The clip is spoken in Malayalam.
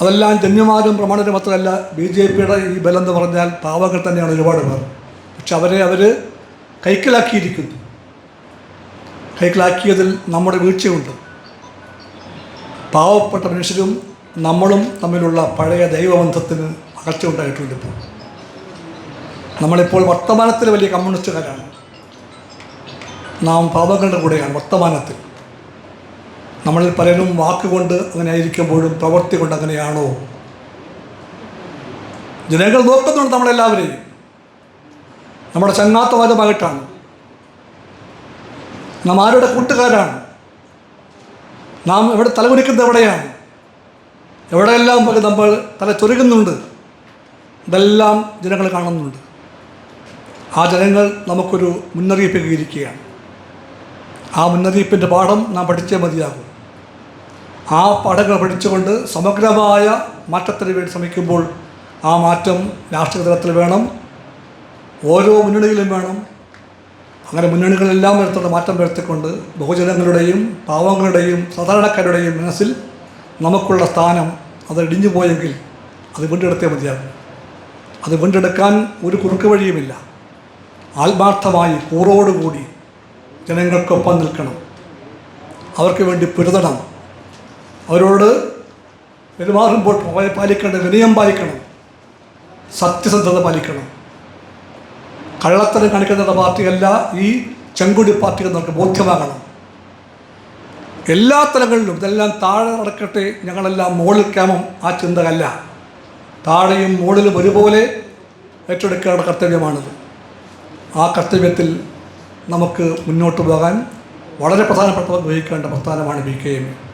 അതെല്ലാം ജന്യമാരും പ്രമാണരും മാത്രമല്ല ബി ജെ പിയുടെ ഈ ബലം എന്ന് പറഞ്ഞാൽ പാവങ്ങൾ തന്നെയാണ് ഒരുപാട് പേർ. പക്ഷെ അവരെ അവർ കൈക്കലാക്കിയിരിക്കുന്നു. കൈക്കലാക്കിയതിൽ നമ്മുടെ വീഴ്ചയുണ്ട്. പാവപ്പെട്ട മനുഷ്യരും നമ്മളും തമ്മിലുള്ള പഴയ ദൈവബന്ധത്തിന് അകൽച്ച ഉണ്ടായിട്ടുണ്ട് ഇപ്പോൾ. നമ്മളിപ്പോൾ വർത്തമാനത്തിൽ വലിയ കമ്മ്യൂണിസ്റ്റുകാരാണ്. നാം പാവങ്ങളുടെ കൂടെയാണ് വർത്തമാനത്തിൽ. നമ്മളിൽ പലരും വാക്കുകൊണ്ട് അങ്ങനെ ആയിരിക്കുമ്പോഴും പ്രവൃത്തി കൊണ്ട് അങ്ങനെയാണോ? ജനങ്ങൾ നോക്കുന്നുണ്ട് നമ്മളെല്ലാവരെയും. നമ്മുടെ ചങ്ങാത്തവാദമായിട്ടാണ് നാം ആരുടെ കൂട്ടുകാരാണ്? നാം എവിടെ തലകുനിക്കുന്നത് എവിടെയാണ്? എവിടെയെല്ലാം നമ്മൾ തല ചൊരുകുന്നുണ്ട് ഇതെല്ലാം ജനങ്ങൾ കാണുന്നുണ്ട്. ആ ജനങ്ങൾ നമുക്കൊരു മുന്നറിയിപ്പ് കീരിക്കുകയാണ് ആ മുന്നറിയിപ്പിന്റെ പാഠം നാം പഠിച്ചേ മതിയാകും. ആ പാഠങ്ങൾ പഠിച്ചുകൊണ്ട് സമഗ്രമായ മാറ്റത്തിന് വേണ്ടി ശ്രമിക്കുമ്പോൾ ആ മാറ്റം രാഷ്ട്രീയ തലത്തിൽ വേണം ഓരോ മുന്നണിയിലും വേണം. അങ്ങനെ മുന്നണികളെല്ലാം വരുത്തുന്ന മാറ്റം വരുത്തിക്കൊണ്ട് ബഹുജനങ്ങളുടെയും പാവങ്ങളുടെയും സാധാരണക്കാരുടെയും മനസ്സിൽ നമുക്കുള്ള സ്ഥാനം അത് ഇടിഞ്ഞു പോയെങ്കിൽ അത് വീണ്ടെടുത്തേ മതിയാകും. അത് വീണ്ടെടുക്കാൻ ഒരു കുറുക്ക് വഴിയുമില്ല. ആത്മാർത്ഥമായി കൂറോടുകൂടി ജനങ്ങൾക്കൊപ്പം നിൽക്കണം. അവർക്ക് വേണ്ടി പൊരുതണം. അവരോട് പെരുമാറുമ്പോൾ പാലിക്കേണ്ട വിനയം പാലിക്കണം. സത്യസന്ധത പാലിക്കണം. കള്ളത്തരം കാണിക്കുന്ന പാർട്ടിയല്ല ഈ ചെങ്കുടി പാർട്ടി എന്ന് നമുക്ക് ബോധ്യമാകണം. എല്ലാ തലങ്ങളിലും ഇതെല്ലാം താഴെ നടക്കട്ടെ ഞങ്ങളെല്ലാം മുകളിൽ ക്യാമം ആ ചിന്തകല്ല. താഴെയും മുകളിലും ഒരുപോലെ ഏറ്റെടുക്കേണ്ട കർത്തവ്യമാണിത്. ആ കർത്തവ്യത്തിൽ നമുക്ക് മുന്നോട്ട് പോകാൻ വളരെ പ്രധാനപ്പെട്ട വഹിക്കേണ്ട പ്രസ്ഥാനമാണ് ബി കെ എം.